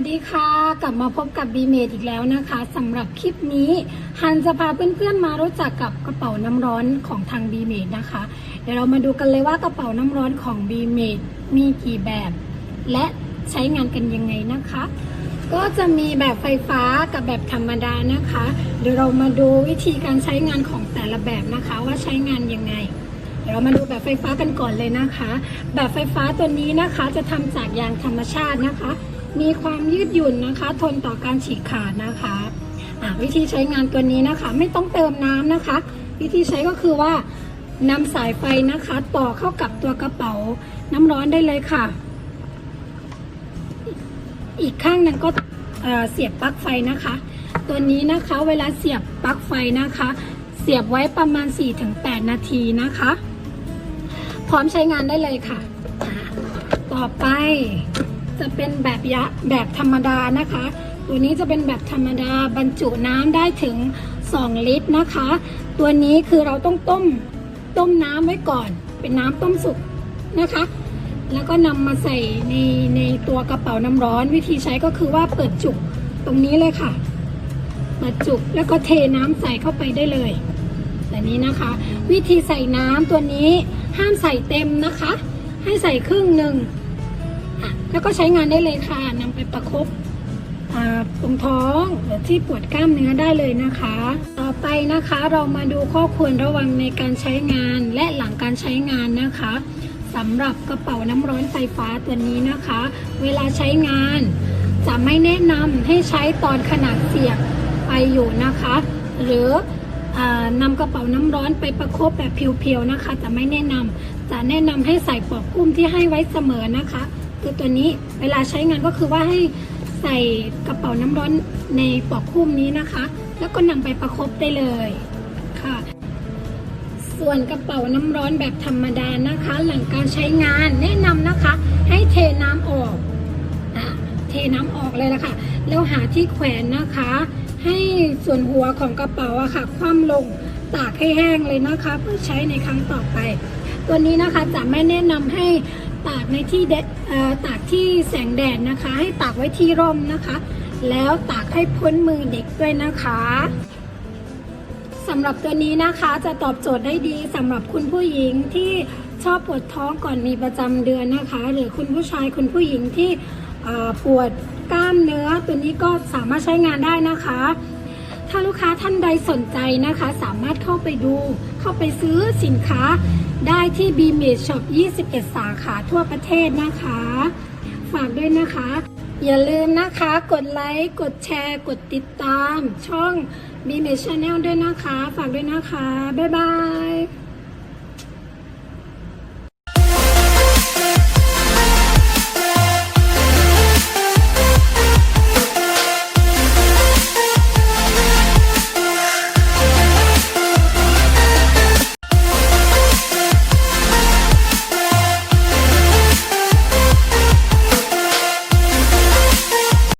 สดีค่ะ กลับมาพบกับ b ีเมดอีกแล้วนะคะสำหรับคลิปนี้ฮันจะพาเพื่อนๆมารู้จักกับกระเป๋าน้ำร้อนของทาง b ีเมดนะคะ เดี๋ยวเรามาดูกันเลยว่ากระเป๋าน้ำร้อนของ b ีเมดมีกี่แบบ และใช้งานกันยังไงนะคะ ก็จะมีแบบไฟฟ้ากับแบบธรรมดานะคะ เดี๋ยวเรามาดูวิธีการใช้งานของแต่ละแบบนะคะว่าใช้งานยังไงเดี๋ยวเรามาดูแบบไฟฟ้ากันก่อนเลยนะคะ แบบไฟฟ้าตัวนี้นะคะจะทำจากยางธรรมชาตินะคะ มีความยืดหยุ่นนะคะ ทนต่อการฉีกขาดนะคะอ่าวิธีใช้งานตัวนี้นะคะ ไม่ต้องเติมน้ำนะคะ วิธีใช้ก็คือว่านำสายไฟนะคะ ต่อเข้ากับตัวกระเป๋าน้ำร้อนได้เลยค่ะ อีกข้างหนึ่งก็เสียบปลั๊กไฟนะคะ ตัวนี้นะคะเวลาเสียบปลั๊กไฟนะคะ เสียบไว้ประมาณ 4-8 นาทีนะคะ พร้อมใช้งานได้เลยค่ะ ต่อไป จะเป็นแบบยะแบบธรรมดานะคะ ตัวนี้จะเป็นแบบธรรมดาบรรจุน้ำได้ถึง 2 ลิตรนะคะ ตัวนี้คือเราต้องต้มต้มน้ำไว้ก่อน เป็นน้ำต้มสุกนะคะ แล้วก็นำมาใส่ในในตัวกระเป๋าน้ำร้อน วิธีใช้ก็คือว่าเปิดจุกตรงนี้เลยค่ะเปิดจุกแล้วก็เทน้ำใส่เข้าไปได้เลยแบบนี้นะคะ วิธีใส่น้ำตัวนี้ห้ามใส่เต็มนะคะ ให้ใส่ครึ่งหนึ่ง แล้วก็ใช้งานได้เลยค่ะนำไปประคบตรงท้องหรือที่ปวดกล้ามเนื้อได้เลยนะคะ ต่อไปนะคะเรามาดูข้อควรระวังในการใช้งานและหลังการใช้งานนะคะสำหรับกระเป๋าน้ำร้อนไฟฟ้าตัวนี้นะคะ เวลาใช้งานจะไม่แนะนำให้ใช้ตอนขนาดเสียบไปอยู่นะคะ หรืออานำกระเป๋าน้ำร้อนไปประคบแบบเพียวๆนะคะ จะไม่แนะนำจะแนะนำให้ใส่ปลอกกุ้มที่ให้ไว้เสมอนะคะ คือตัวนี้เวลาใช้งานก็คือว่าให้ใส่กระเป๋าน้ำร้อนในปลอกคุ้มนี้นะคะ แล้วก็นำไปประคบได้เลยค่ะ ส่วนกระเป๋าน้ำร้อนแบบธรรมดานะคะ หลังการใช้งานแนะนำนะคะ ให้เทน้ำออกอะเทน้ำออกเลยละค่ะแล้วหาที่แขวนนะคะ ให้ส่วนหัวของกระเป๋าอะค่ะ คว่ำลงตากให้แห้งเลยนะคะ เพื่อใช้ในครั้งต่อไป ตัวนี้นะคะจะไม่แนะนำให้ ตากในที่เดดตากที่แสงแดดนะคะ ให้ตากไว้ที่ร่มนะคะ แล้วตากให้พ้นมือเด็กด้วยนะคะสำหรับตัวนี้นะคะจะตอบโจทย์ได้ดีสำหรับคุณผู้หญิงที่ชอบปวดท้องก่อนมีประจำเดือนนะคะ หรือคุณผู้ชายคุณผู้หญิงที่ปวดกล้ามเนื้อตัวนี้ก็สามารถใช้งานได้นะคะ ถ้าลูกค้าท่านใดสนใจนะคะ สามารถเข้าไปดู เข้าไปซื้อสินค้าได้ที่ b m a d Shop 21 สาขาทั่วประเทศนะคะ ฝากด้วยนะคะ อย่าลืมนะคะ กดไลค์ กดแชร์ กดติดตาม ช่อง b m a d Channel ด้วยนะคะ ฝากด้วยนะคะ บ๊ายบาย